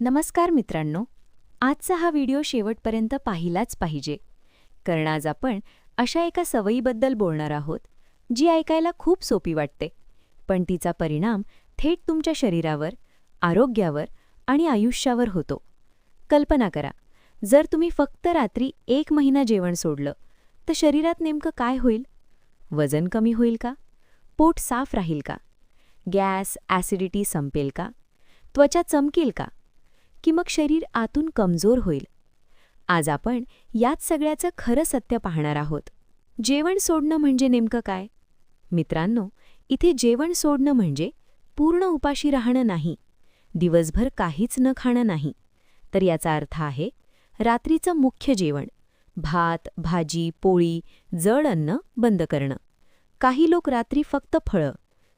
नमस्कार मित्रांनो आजचा हा व्हिडिओ शेवटपर्यंत पाहिलाच पाहिजे. कारण आज आपण अशा एका सवयीबद्दल बोलणार आहोत जी ऐकायला खूप सोपी वाटते. पण तिचा परिणाम थेट तुमच्या शरीरावर आरोग्यावर आणि आयुष्यावर होतो. कल्पना करा जर तुम्ही फक्त रात्री एक महिना जेवण सोडलं तर शरीरात नेमकं काय होईल? वजन कमी होईल का? पोट साफ राहील का? गॅस ॲसिडिटी संपेल का? त्वचा चमकेल का? की मग शरीर आतून कमजोर होईल. आज आपण याच सगळ्याचं खरं सत्य पाहणार आहोत. जेवण सोडणं म्हणजे नेमकं काय? मित्रांनो इथे जेवण सोडणं म्हणजे पूर्ण उपाशी राहणं नाही. दिवसभर काहीच न खाणं नाही. तर याचा अर्थ आहे रात्रीचं मुख्य जेवण भात भाजी पोळी जड अन्न बंद करणं. काही लोक रात्री फक्त फळं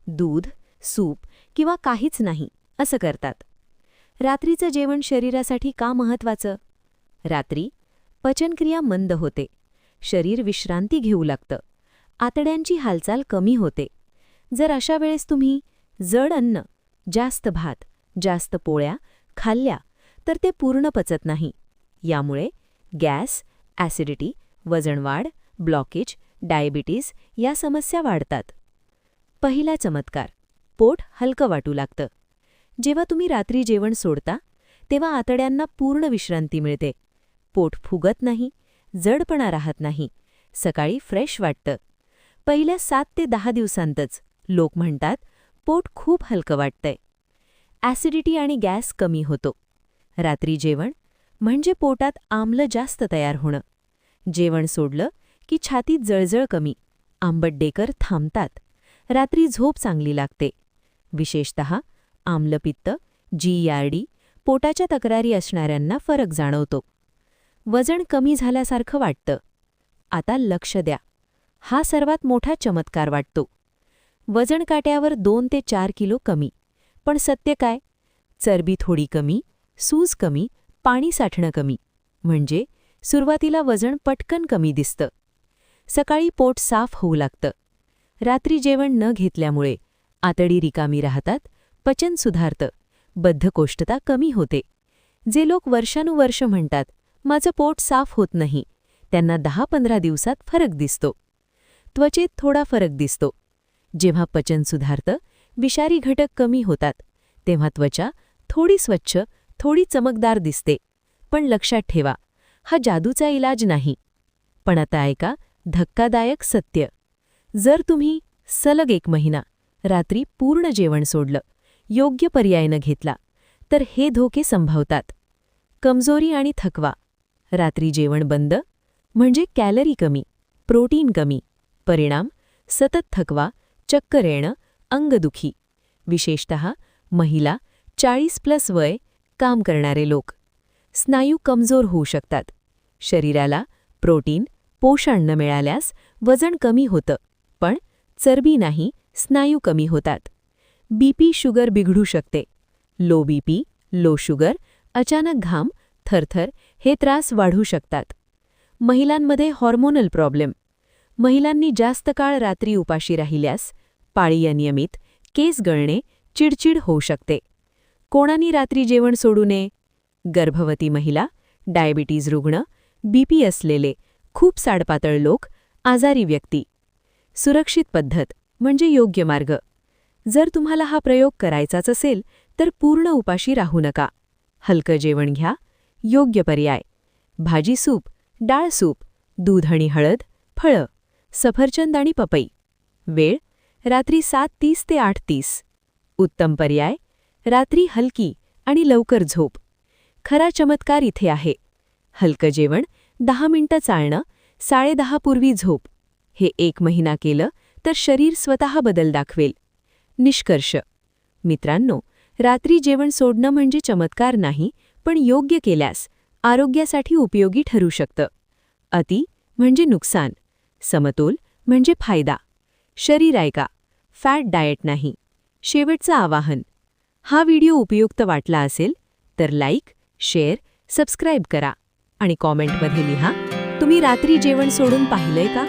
दूध सूप किंवा काहीच नाही असं करतात. रात्रीचं जेवण शरीरासाठी का महत्वाचं? रात्री पचनक्रिया मंद होते. शरीर विश्रांती घेऊ लागतं. आतड्यांची हालचाल कमी होते. जर अशा वेळेस तुम्ही जड अन्न जास्त भात जास्त पोळ्या खाल्ल्या तर ते पूर्ण पचत नाही. यामुळे गॅस ॲसिडिटी वजनवाढ ब्लॉकेज डायबिटीस या समस्या वाढतात. पहिला चमत्कार पोट हलकं वाटू लागतं. जेव्हा तुम्ही रात्री जेवण सोडता तेव्हा आतड्यांना पूर्ण विश्रांती मिळते. पोट फुगत नाही जडपणा राहत नाही सकाळी फ्रेश वाटतं. पहिल्या सात ते दहा दिवसांतच लोक म्हणतात पोट खूप हलकं वाटतंय. ॲसिडिटी आणि गॅस कमी होतो. रात्री जेवण म्हणजे पोटात आम्ल जास्त तयार होणं. जेवण सोडलं की छातीत जळजळ कमी आंबट डेकर थांबतात. रात्री झोप चांगली लागते. विशेषतः आम्लपित्त जीआरडी पोटाच्या तक्रारी असणाऱ्यांना फरक जाणवतो. वजन कमी झाल्यासारखं वाटतं. आता लक्ष द्या. हा सर्वात मोठा चमत्कार वाटतो. वजन काट्यावर दोन ते चार किलो कमी. पण सत्य काय? चरबी थोडी कमी सूज कमी पाणी साठणं कमी. म्हणजे सुरुवातीला वजन पटकन कमी दिसतं. सकाळी पोट साफ होऊ लागतं. रात्री जेवण न घेतल्यामुळे आतडी रिकामी राहतात पचन सुधारतं. बद्धकोष्ठता कमी होते. जे लोक वर्षानुवर्ष म्हणतात माझं पोट साफ होत नाही त्यांना दहा पंधरा दिवसात फरक दिसतो. त्वचेत थोडा फरक दिसतो. जेव्हा पचन सुधारतं विषारी घटक कमी होतात तेव्हा त्वचा थोडी स्वच्छ थोडी चमकदार दिसते. पण लक्षात ठेवा हा जादूचा इलाज नाही. पण आता ऐका धक्कादायक सत्य. जर तुम्ही सलग एक महिना रात्री पूर्ण जेवण सोडलं योग्य पर्याय न घेतला तर हे धोके संभवतात. कमजोरी आणि थकवा. रात्री जेवण बंद म्हणजे कॅलरी कमी प्रोटीन कमी परिणाम सतत थकवा चक्कर येणं अंगदुखी. विशेषत महिला चाळीस प्लस वय काम करणारे लोक. स्नायू कमजोर होऊ शकतात. शरीराला प्रोटीन पोषण न मिळाल्यास वजन कमी होतं पण चरबी नाही स्नायू कमी होतात. बीपी शुगर बिघडू शकते. लो बीपी लो शुगर अचानक घाम थरथर हे त्रास वाढू शकतात. महिलांमध्ये हॉर्मोनल प्रॉब्लेम महिलांनी जास्त काळ रात्री उपाशी राहिल्यास पाळी अनियमित केस गळणे चिडचिड होऊ शकते. कोणानी रात्री जेवण सोडू नये? गर्भवती महिला डायबिटीज रुग्ण बीपी असलेले खूप साडपातळ लोक आजारी व्यक्ती. सुरक्षित पद्धत म्हणजे योग्य मार्ग. जर तुम्हाला हा प्रयोग करायचाच असेल तर पूर्ण उपाशी राहू नका. हलकं जेवण घ्या. योग्य पर्याय. भाजी सूप डाळ सूप दूध आणि हळद फळं सफरचंद आणि पपई. वेळ रात्री सात तीस ते आठ तीस. उत्तम पर्याय रात्री हलकी आणि लवकर झोप. खरा चमत्कार इथे आहे. हलकं जेवण दहा मिनिटं चालणं साडेदहापूर्वी झोप. हे एक महिना केलं तर शरीर स्वतः बदल दाखवेल. निष्कर्ष. मित्रांनो रात्री जेवण सोडणं म्हणजे चमत्कार नाही पण योग्य केल्यास आरोग्यासाठी उपयोगी ठरू शकतं. अति म्हणजे नुकसान समतोल म्हणजे फायदा. शरीर ऐका फॅट डाएट नाही. शेवटचं आवाहन. हा व्हिडिओ उपयुक्त वाटला असेल तर लाईक शेअर सबस्क्राईब करा आणि कॉमेंटमध्ये लिहा तुम्ही रात्री जेवण सोडून पाहिलंय का?